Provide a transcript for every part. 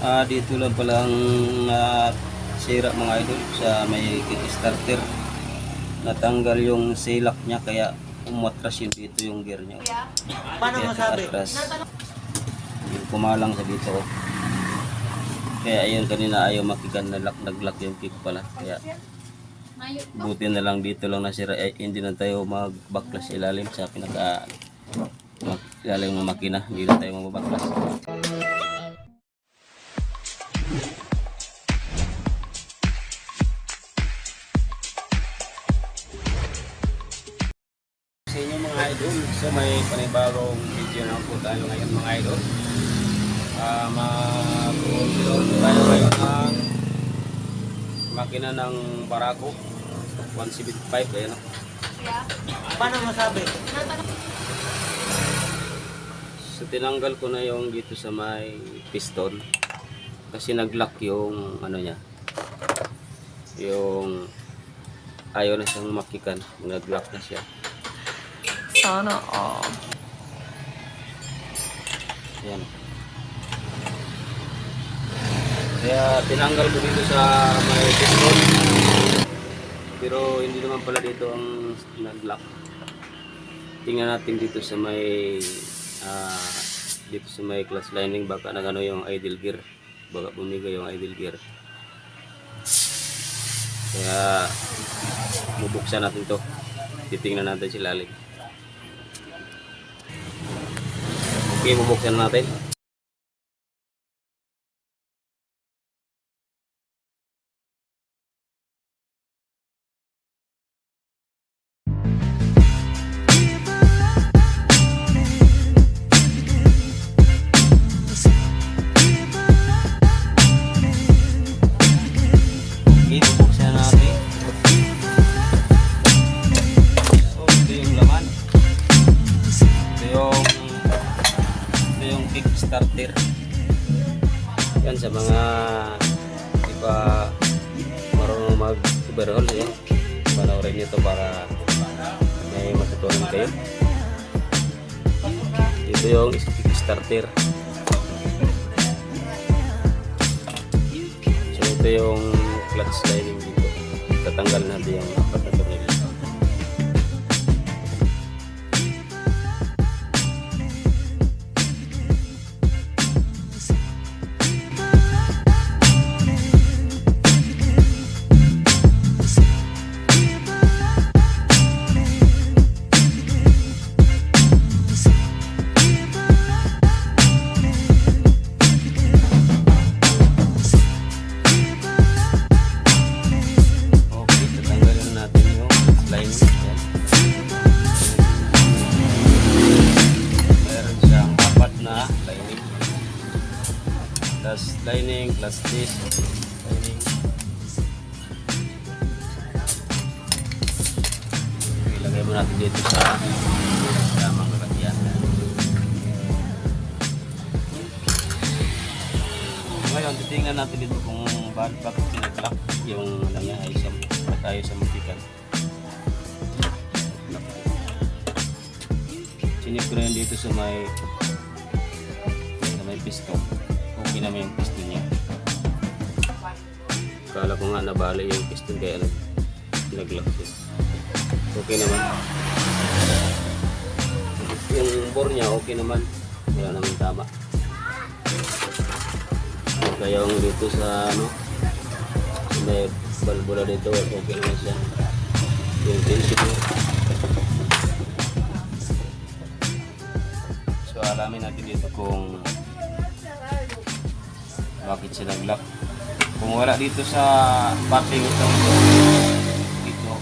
Ah, dito lang pala ang ah, sira mga idol sa may kickstarter. Natanggal yung silak niya kaya umatras yun dito yung gear niya. Paano Kaya masabi? atras. Yung kumalang sa dito. Kaya ayun kanina ayaw makikan na lock naglock yung kick pala. Kaya buti na lang dito lang nasira. Eh, hindi na tayo magbaklas ilalim sa pinaka mag, ilalim ng makina. Hindi na tayo magbaklas. Idol. So may panibagong video na po tayo ngayon mga idol. Uh, mag-upload tayo ngayon ng makina ng Barako. 175 ayan o. Paano masabi? so tinanggal ko na yung dito sa may piston. Kasi nag-lock yung ano niya yung ayaw na siyang makikan. Nag-lock na siya Sana all. Yan. Kaya tinanggal ko dito sa may piston. Pero hindi naman pala dito ang nag-lock. Tingnan natin dito sa may ah, dito sa may clutch lining baka nagano yung idle gear. Baka bumigay yung idle gear. Kaya bubuksan natin to. Titingnan natin si lalim. Okay, bubuksan natin. Mag-overhaul yan. Panoorin nyo to para may matutunan kayo. Ito yung kickstarter. So ito yung clutch lining dito. Tatanggal natin yung plus this. Lining. Ilagay mo natin dito sa mga lalagyan. Ngayon, titingnan natin dito kung bakit sinaglock yung ano niya ay sa tayo sa matikan. Sinip ko na yun dito sa may sa may piston. Okay naman yung piston niya. Kala ko nga nabali yung piston kaya nag naglock siya. Okay naman. Yung bore niya okay naman. Wala naman tama. Kaya yung dito sa ano may balbula dito okay naman siya. Yung tension So alamin natin dito kung bakit siya nag-lock. Kung wala dito sa parting ito, dito,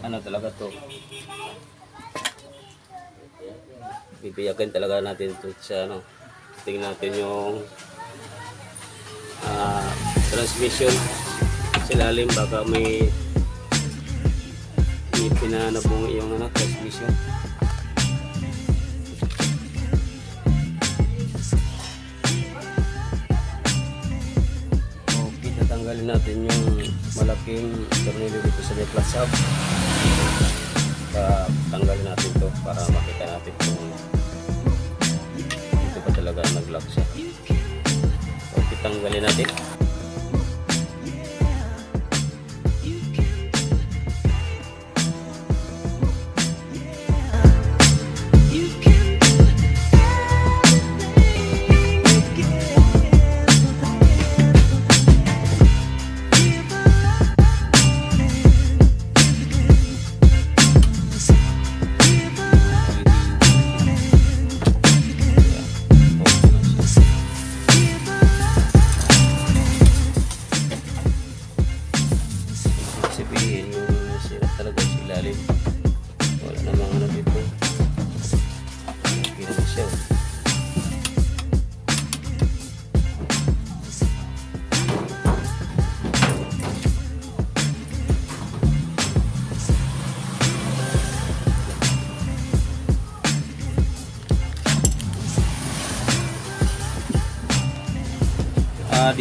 ano talaga to? Bibiyakin talaga natin ito sa ano. Tingnan natin yung ah, transmission sa ilalim baka may may pinanabungi yung ano, transmission. Tatanggalin natin yung malaking tornilyo dito sa may plus hub. Tanggalin natin to para makita natin kung dito pa talaga nag-lock siya. Okay, tanggalin natin.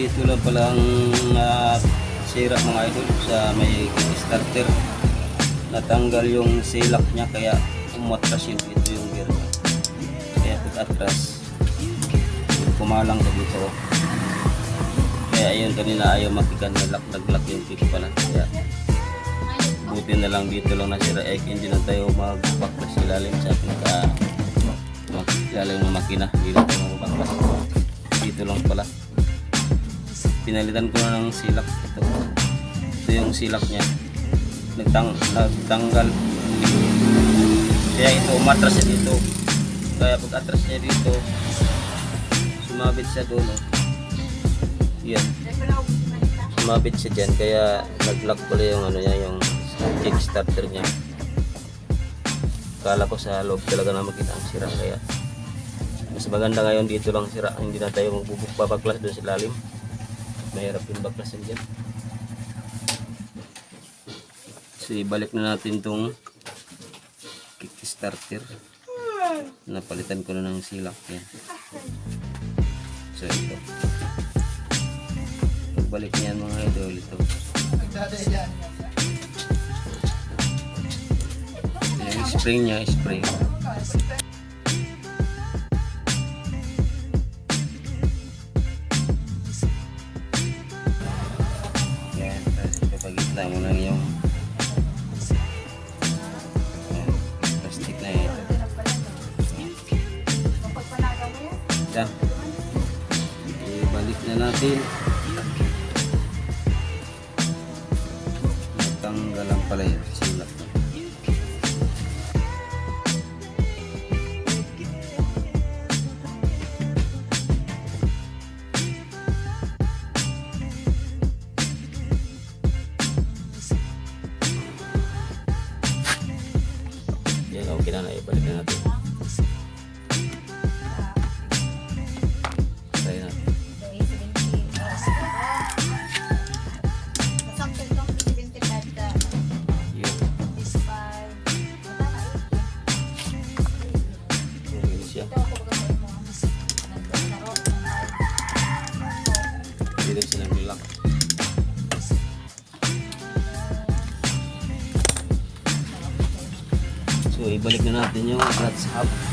Dito lang palang ah, sira mga idol sa may starter. Natanggal yung silak niya kaya umatras yung dito yung gear. Kaya atras, kumalang sa dito. Kaya ayun kanina ayaw makikan na lock nag-lock yung kick pala. Kaya buti na lang dito lang nasira eh hindi na tayo magbaklas ilalim sa pinaka ilalim ng makina. Hindi na tayo. Dito lang pala pinalitan ko na ng silak ito. Ito yung silak niya. Nagtang nagtanggal. Kaya ito umatras siya dito. Kaya pag atras niya dito sumabit siya doon oh. yan sumabit siya dyan. Kaya nag-lock pala yung ano niya yung kickstarter niya. Kala ko sa loob talaga na makita ang sira. Kaya mas maganda ngayon dito lang sira. Hindi na tayo magbubukbabaklas doon sa lalim mahirap yung baklasan dyan. So ibalik na natin tong kickstarter. Napalitan ko na ng silak yan. So ito. Pagbalik niyan mga idol ito. Yung spring niya spring Dito sila nilak. So, ibalik na natin yung clutch hub.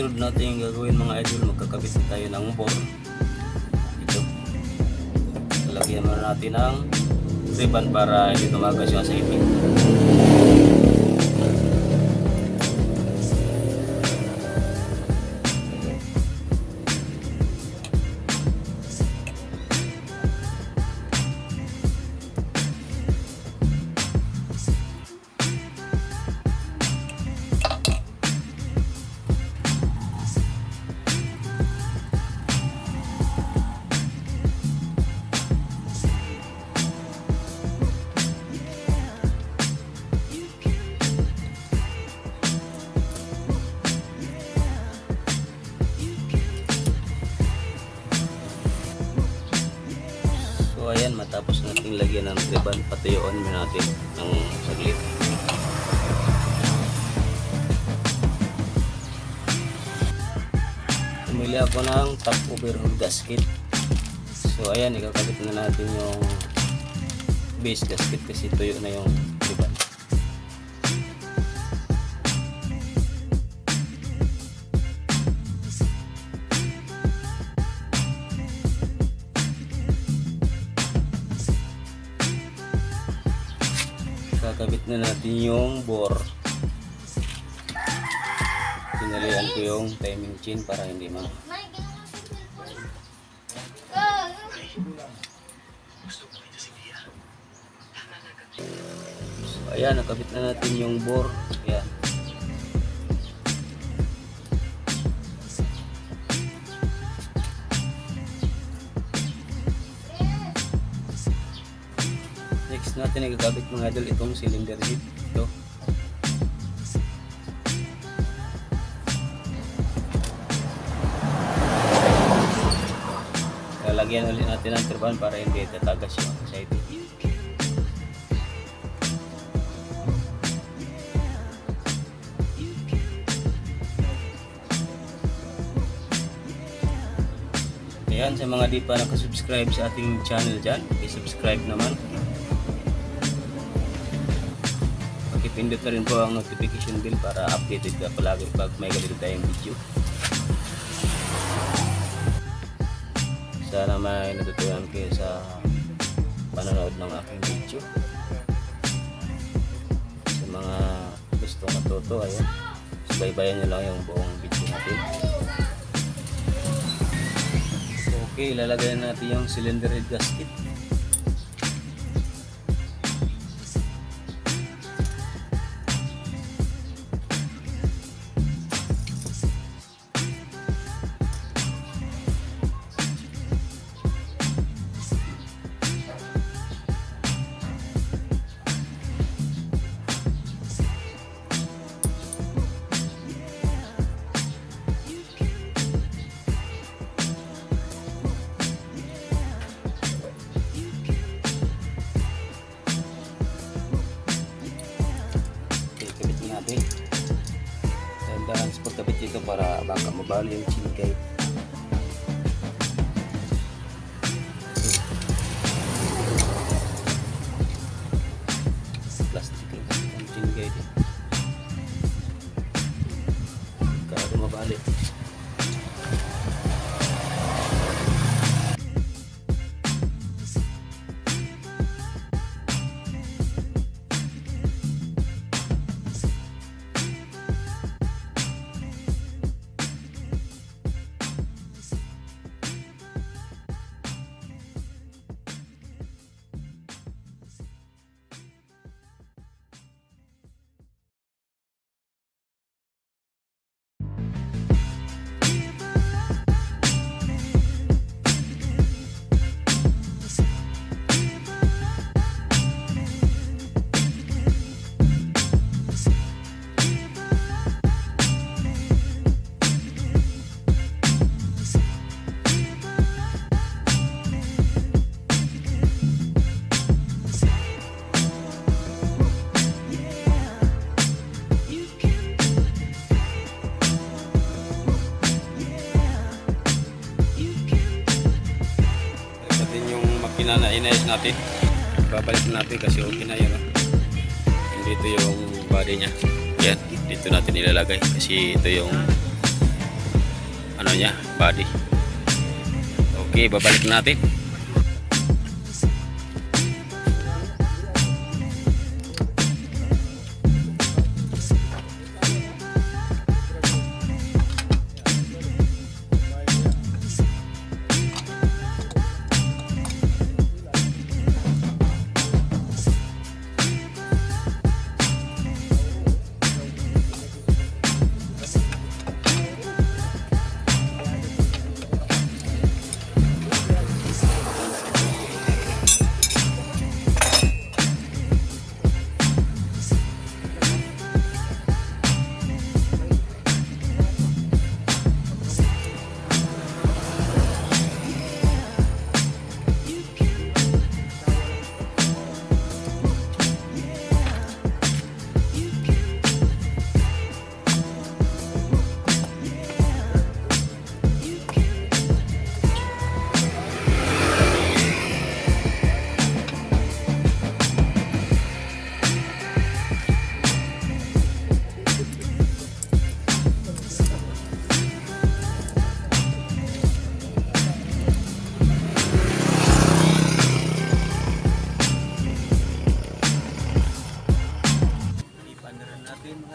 Susunod natin gagawin mga idol, magkakabit tayo ng bore. Ito. Lalagyan muna natin ng ribbon para hindi tumagas yung sa. So ayan, matapos natin lagyan ng ribbon, patuyuan muna natin ng saglit. Pumili ako ng top overhaul gasket. So ayan, ikakabit na natin yung base gasket kasi tuyo na yung kakabit na natin yung bore. Pinalian ko yung timing chain para hindi ma so ayan nakabit na natin yung bore. Ayan next natin ay mga idol itong cylinder head ito. Lalagyan ulit natin ng turban para hindi tatagas yung excited Ayan, sa mga di pa nakasubscribe sa ating channel dyan, i-subscribe naman. Pakipindot na rin po ang notification bell para updated ka palagi pag may ganito tayong video. Sana may natutunan kayo sa panonood ng aking video. Sa mga gusto matuto, ayan. Subaybayan nyo lang yung buong video natin. Okay, ilalagay na natin yung cylinder head gasket. Baka mabali yung chingkay. Plastic yung din. Kaya mabali. Na inayos natin. Babalik natin kasi okay na yun. oh. Dito yung body niya. Yan, dito natin ilalagay kasi ito yung ano niya, body. Okay, babalik natin.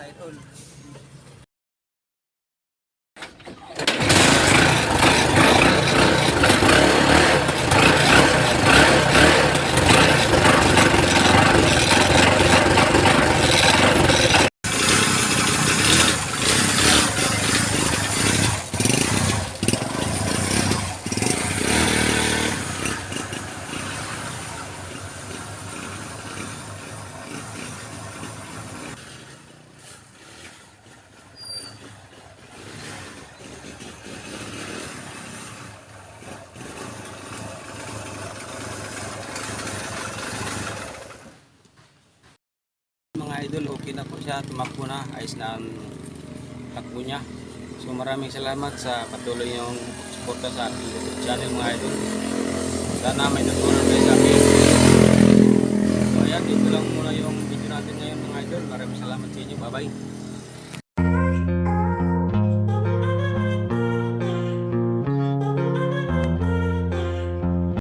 Idol. Mga idol, okay na po siya. Tumakbo na. Ayos na ang takbo niya. So maraming salamat sa patuloy yung suporta sa aking YouTube channel mga idol. Sana may natulong kayo sa akin. So ayan, dito lang muna yung video natin ngayon mga idol. Maraming salamat sa inyo. Bye bye.